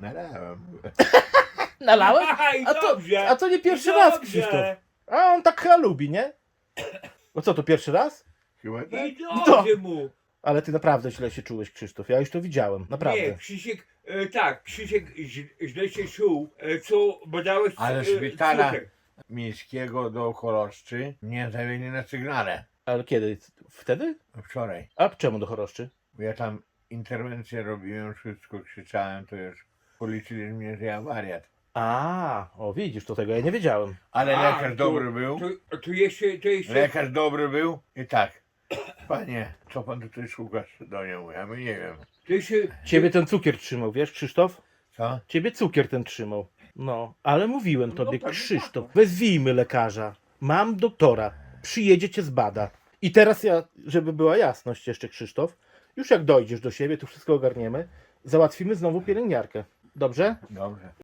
Nalałem. Nalałeś? Aj, A to, dobrze. a to nie pierwszy raz, dobrze. Krzysztof. A on tak chyba lubi, nie? No co, to pierwszy raz? Chyba tak? I dobrze mu. Ale ty naprawdę źle się czułeś, Krzysztof. Ja już to widziałem, Nie, naprawdę. Krzysiek, e, tak, Krzysiek ź- źle się czuł, e, co badałeś Ale e, szpitala cukier. miejskiego do Choroszczy mnie zawieźli na sygnale. Ale kiedy? Wtedy? Wczoraj. A czemu do choroszczy? Bo ja tam interwencję robiłem, wszystko krzyczałem, to już policzyli mnie, że ja wariat. A, o widzisz, to tego ja nie wiedziałem. Ale A, lekarz to- dobry był. To, to jeszcze, to jeszcze, Lekarz dobry był i tak. Panie, co pan tutaj szukasz do niego? Ja mówię, nie wiem. to jeszcze, Ciebie ten cukier trzymał, wiesz, Krzysztof? Co? Ciebie cukier ten trzymał. No, ale mówiłem tobie, No, pewnie Krzysztof, tak. wezwijmy lekarza. Mam doktora, przyjedzie cię zbada. I teraz ja, żeby była jasność jeszcze, Krzysztof, już jak dojdziesz do siebie, tu wszystko ogarniemy, załatwimy znowu pielęgniarkę. Dobrze? Dobrze.